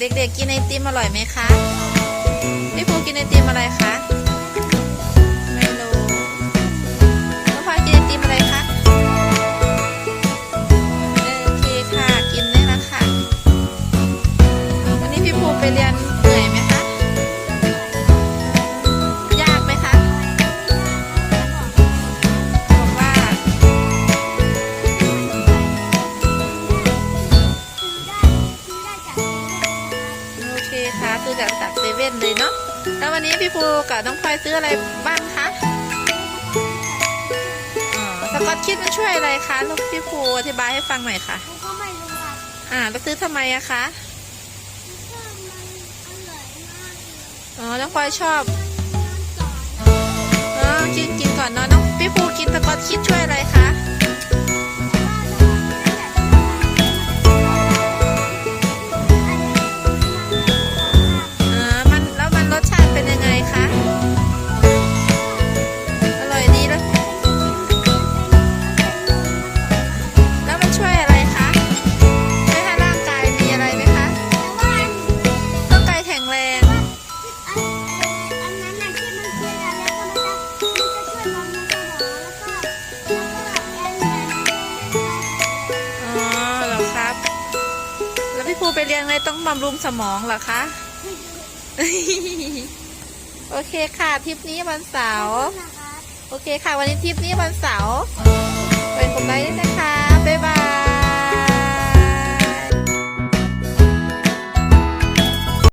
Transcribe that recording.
เด็กๆกินไอติมอร่อยไหมคะพี่ภูกินไอติมอะไรคะ คค่ะซื้อจากจากเซเว่นเลยเนาะแล้ววันนี้พี่ภูกับน้องพลอยซื้ออะไรบ้างคะอ๋อสกอตคิดมันช่วยอะไรคะลูกพี่ภูอธิบายให้ฟังหน่อยค่ะก็ไม่รู้ครับอ่าแล้วซื้อทำไมอะคะก็มันอร่อยมากเลยอ๋อน้องพลอยชอบ แข็งแรงอ๋อเหรอครับ แล้วพี่ภูไปเรียนอะไรต้องบำรุงสมองเหรอคะ โอเคค่ะทริปนี้วันเสาร์ โอเคค่ะ วันนี้ทริปนี้วันเสาร์